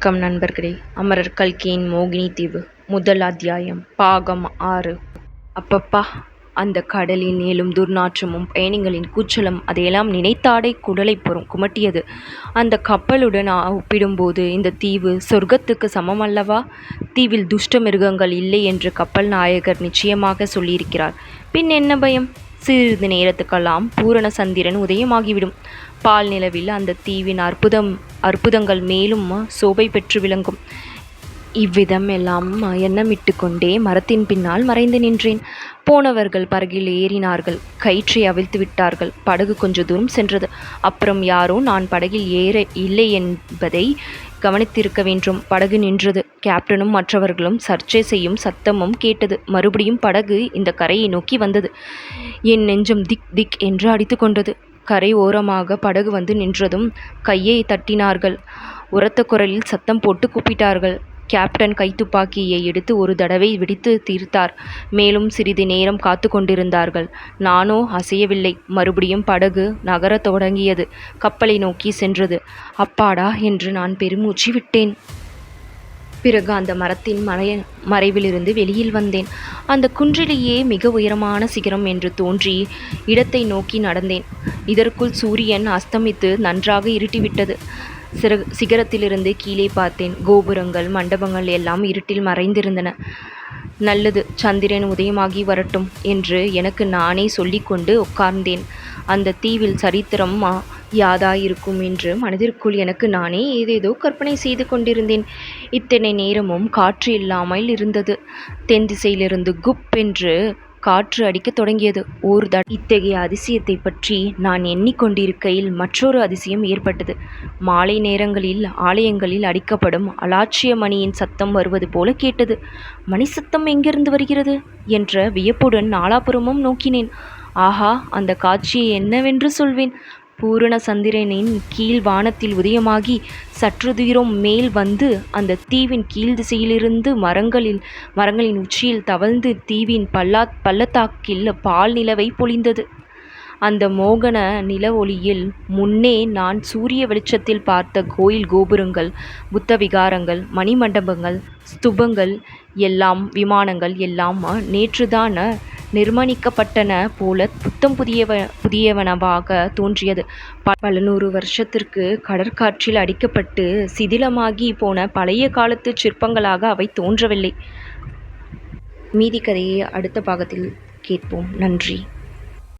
வணக்கம் நண்பர்களே. அமரர் கல்கியின் மோகினி தீவு முதல் அத்தியாயம் பாகம் ஆறு. அப்பப்பா அந்த கடலின் மேலும் துர்நாற்றமும் பயணிகளின் கூச்சலும் அதையெல்லாம் நினைத்தாடை குடலை புறம் குமட்டியது. அந்த கப்பலுடன் ஒப்பிடும்போது இந்த தீவு சொர்க்கத்துக்கு சமமல்லவா? தீவில் துஷ்ட மிருகங்கள் இல்லை என்று கப்பல் நாயகர் நிச்சயமாக சொல்லியிருக்கிறார். பின் என்ன பயம்? சிறிது நேரத்துக்கெல்லாம் பூரண சந்திரன் உதயமாகிவிடும். பால் நிலவில் அந்த தீவின் அற்புதம் அற்புதங்கள் மேலும் சோபை பெற்று விளங்கும். இவ்விதம் எல்லாம் எண்ணமிட்டு கொண்டே மரத்தின் பின்னால் மறைந்து நின்றேன். போனவர்கள் படகில் ஏறினார்கள். கயிற்றை அவிழ்த்து விட்டார்கள். படகு கொஞ்ச தூரம் சென்றது. அப்புறம் யாரோ நான் படகில் ஏற இல்லை என்பதை கவனித்திருக்க வேண்டும். படகு நின்றது. கேப்டனும் மற்றவர்களும் சர்ச்சை செய்யும் சத்தமும் கேட்டது. மறுபடியும் படகு இந்த கரையை நோக்கி வந்தது. என் நெஞ்சம் திக் திக் என்று அடித்து கொண்டது கரை ஓரமாக படகு வந்து நின்றதும் கையை தட்டினார்கள். உரத்த குரலில் சத்தம் போட்டு கூப்பிட்டார்கள். கேப்டன் கைத்துப்பாக்கியை எடுத்து ஒரு தடவை வெடித்து தீர்த்தார். மேலும் சிறிது நேரம் காத்து கொண்டிருந்தார்கள். நானோ அசையவில்லை. மறுபடியும் படகு நகரத் தொடங்கியது. கப்பலை நோக்கி சென்றது. அப்பாடா என்று நான் பெருமூச்சு விட்டேன். பிறகு அந்த மரத்தின் மறைய மறைவிலிருந்து வெளியில் வந்தேன். அந்த குன்றிலேயே மிக உயரமான சிகரம் என்று தோன்றி இடத்தை நோக்கி நடந்தேன். இதற்குள் சூரியன் அஸ்தமித்து நன்றாக இருட்டிவிட்டது. சிற சிகரத்திலிருந்து கீழே பார்த்தேன். கோபுரங்கள் மண்டபங்கள் எல்லாம் இருட்டில் மறைந்திருந்தன. நல்லது சந்திரன் உதயமாகி வரட்டும் என்று எனக்கு நானே சொல்லிக்கொண்டு உட்கார்ந்தேன். அந்த தீவில் சரித்திரம் யாதாயிருக்கும் என்று மனதிற்குள் எனக்கு நானே ஏதேதோ கற்பனை செய்து கொண்டிருந்தேன். இத்தனை நேரமும் காற்று இல்லாமல் இருந்தது. தென் திசையிலிருந்து குப் என்று காற்று அடிக்கத் தொடங்கியது. ஒரு த இத்தகைய அதிசயத்தை பற்றி நான் எண்ணிக்கொண்டிருக்கையில் மற்றொரு அதிசயம் ஏற்பட்டது. மாலை நேரங்களில் ஆலயங்களில் அடிக்கப்படும் அலாட்சிய மணியின் சத்தம் வருவது போல கேட்டது. மணி சத்தம் எங்கிருந்து வருகிறது? என்ற வியப்புடன் நாலாபுரமும் நோக்கினேன். ஆஹா அந்த காட்சியை என்னவென்று சொல்வேன். பூரண சந்திரனின் கீழ் வானத்தில் உதயமாகி சற்று தூரம் மேல் வந்து அந்த தீவின் கீழ் திசையிலிருந்து மரங்களில் மரங்களின் உச்சியில் தவழ்ந்து தீவின் பல்லா பள்ளத்தாக்கில் பால் நிலவை பொழிந்தது. அந்த மோகன நில ஒளியில் முன்னே நான் சூரிய வெளிச்சத்தில் பார்த்த கோயில் கோபுரங்கள் புத்த விகாரங்கள் மணிமண்டபங்கள் ஸ்துபங்கள் எல்லாம் விமானங்கள் எல்லாம் நேற்றுதான நிர்மாணிக்கப்பட்டன போல புத்தம் புதியவ புதியவனவாக தோன்றியது. பல நூறு வருஷத்திற்கு கடற்காற்றில் அடிக்கப்பட்டு சிதிலமாகி போன பழைய காலத்து சிற்பங்களாக அவை தோன்றவில்லை. மீதி கதையை அடுத்த பாகத்தில் கேட்போம். நன்றி.